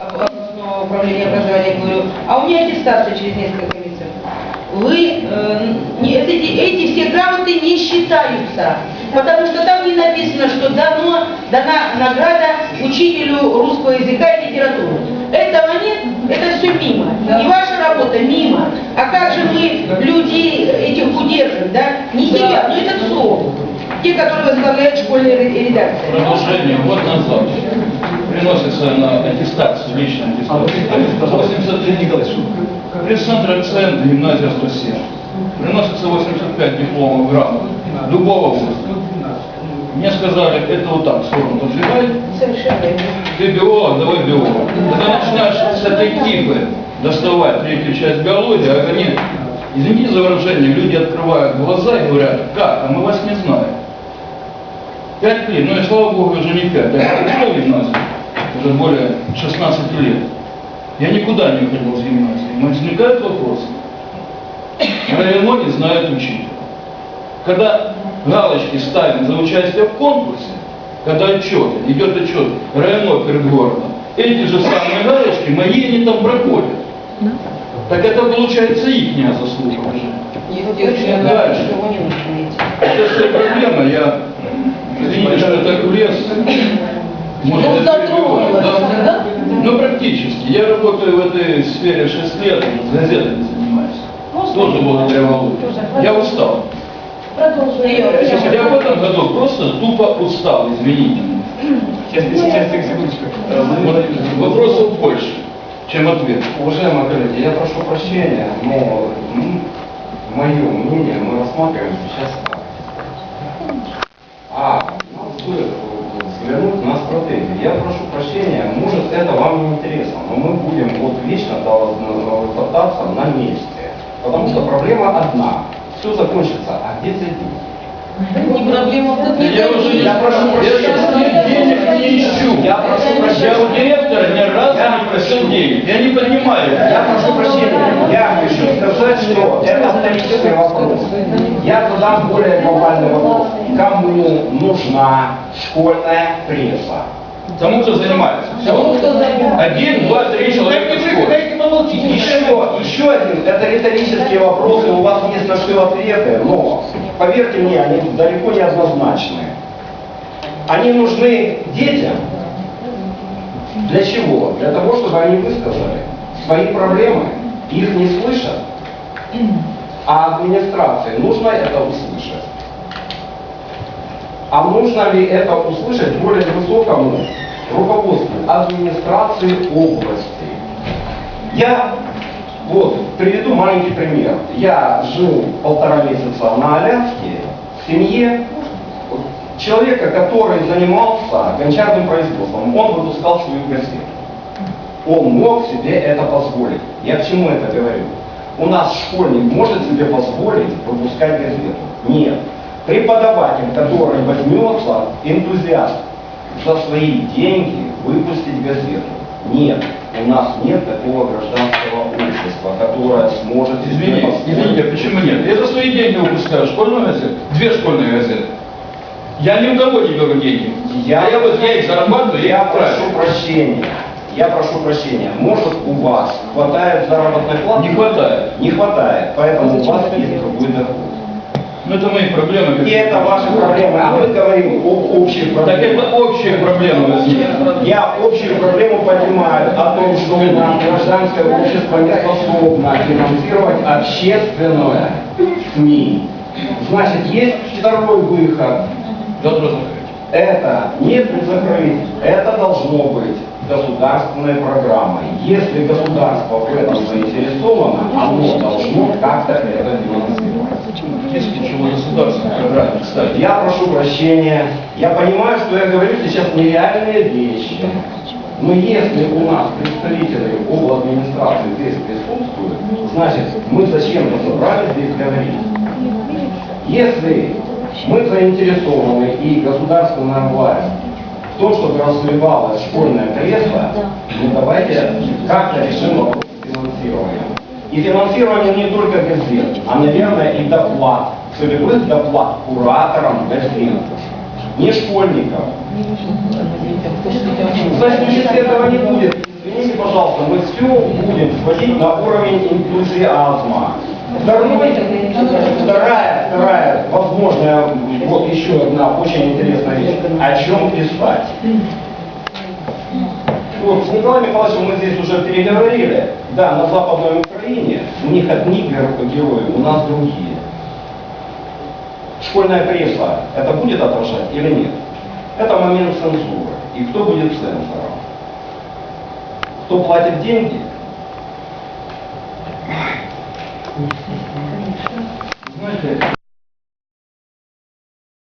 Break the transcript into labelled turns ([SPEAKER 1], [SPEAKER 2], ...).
[SPEAKER 1] областного управления образования говорю, а у меня аттестация через несколько месяцев. Вы, э, не- эти, эти все грамоты не считаются, потому что там не написано, что дано, дана награда учителю русского языка и литературы. Этого нет, это все мимо. И ваша работа мимо. А как же мы людей этих удержим, да? Не себя, но это СО. Те, которые возглавляют школьные ре- редакции.
[SPEAKER 2] Продолжение. Год назад приносится на аттестацию, личную аттестацию. 83 Николаевич. Пресс-центр «Акцент», гимназия 107. Приносится 85 дипломов грамот любого вуза. Мне сказали, это вот так, сторону
[SPEAKER 1] верно.
[SPEAKER 2] ты биолог, давай биолог. Когда начинаешь с этой кипы доставать третью часть биологии, а они, извините за выражение, люди открывают глаза и говорят, как, а мы вас не знаем. Пять лет, ну и слава богу, уже не пять, я пришел в гимназию, уже более 16 лет. Я никуда не ходил с гимназии. Но возникает вопрос, РНО не знает учителя. Когда галочки ставим за участие в конкурсе, когда отчет, идет отчет РНО перед городом, эти же самые галочки, мои они там проходят. Так это получается их заслуга уже. Дальше. Сфере 6 лет, с газетами занимаюсь. Тоже благодаря Володе. Я устал.
[SPEAKER 3] Продолжим.
[SPEAKER 2] Я в этом году просто тупо устал, извините.
[SPEAKER 4] Сейчас, сейчас, секундочку. Э,
[SPEAKER 2] Вопросов больше, чем ответ.
[SPEAKER 4] Уважаемые коллеги, я прошу прощения, но мое мнение мы рассматриваем сейчас так. А нам стоит э, взглянуть на стратегию. Я прошу прощения, может это вам не интересно, но мы будем вот вечно топтаться на месте. Потому что проблема одна. Все закончится, а где деньги?
[SPEAKER 3] Не проблема в том,
[SPEAKER 2] Я уже не
[SPEAKER 4] Я прошу
[SPEAKER 2] я
[SPEAKER 4] прощения.
[SPEAKER 2] денег не ищу.
[SPEAKER 4] Я прошу
[SPEAKER 2] Я
[SPEAKER 4] прощения.
[SPEAKER 2] у директора ни разу не просил денег. Я не понимаю.
[SPEAKER 4] Я прошу прощения, я хочу сказать, что это вторичный вопрос. Я задам более глобальный вопрос. Кому нужна школьная пресса?
[SPEAKER 2] Тому, кто занимается.
[SPEAKER 3] Тому, кто занимается.
[SPEAKER 2] Один, два, три человека в школе.
[SPEAKER 4] Еще, еще один, это риторические вопросы, у вас есть на все ответы, но, поверьте мне, они далеко не однозначные. Они нужны детям. Для чего? Для того, чтобы они высказали свои проблемы, их не слышат. А администрации нужно это услышать. А нужно ли это услышать более высокому руководству администрации области? Я вот приведу маленький пример. Я жил полтора месяца на Аляске в семье человека, который занимался гончарным производством. Он выпускал свою газету. Он мог себе это позволить. Я к чему это говорю? У нас школьник может себе позволить выпускать газету? Нет. Преподаватель, который возьмется, энтузиаст, за свои деньги выпустить газету. Нет. У нас нет такого гражданского общества, которое сможет
[SPEAKER 2] Извините, извините, почему нет? Я за свои деньги выпускаю школьную газету, две школьные газеты. Я ни у кого не беру деньги.
[SPEAKER 4] Я,
[SPEAKER 2] А я вот я их зарабатываю, я
[SPEAKER 4] я прошу прощения. Я прошу прощения. Может у вас хватает заработной платы?
[SPEAKER 2] Не хватает.
[SPEAKER 4] Не хватает. Поэтому у вас есть другой доход.
[SPEAKER 2] Ну это мои проблемы.
[SPEAKER 4] И это ваши проблемы. А мы говорим об общих
[SPEAKER 2] Так
[SPEAKER 4] проблемах.
[SPEAKER 2] это общая проблема возникла.
[SPEAKER 4] Я общую проблему поднимаю о том, что у нас гражданское общество не способно финансировать общественное СМИ. Значит, есть второй выход. Это не закрыть, это должно быть государственной программой. Если государство в этом заинтересовано, оно должно как-то это финансировать.
[SPEAKER 2] Есть ничего государственной программе, кстати.
[SPEAKER 4] Я прошу прощения, я понимаю, что я говорю сейчас нереальные вещи. Но если у нас представители об администрации здесь присутствуют, значит, мы зачем-то собрались здесь говорить. Если мы заинтересованы и государственная власть в том, чтобы развивалась школьная пресса, ну давайте как-то решим вопрос финансирования. И финансирование не только газет, а, наверное, и доплат, целевых доплат кураторам газет, не школьникам. Значит, если этого не будет, Извините, пожалуйста, мы все будем сводить на уровень энтузиазма. Второй, вторая, вторая, возможная, вот еще одна очень интересная вещь. О чем писать? Вот, с Николаем Михайловичем мы здесь уже переговорили. Да, на Западной Украине у них одни геро- герои, у нас другие. Школьная пресса это будет отражать или нет? Это момент цензуры. И кто будет цензором? Кто платит деньги?
[SPEAKER 2] Знаете,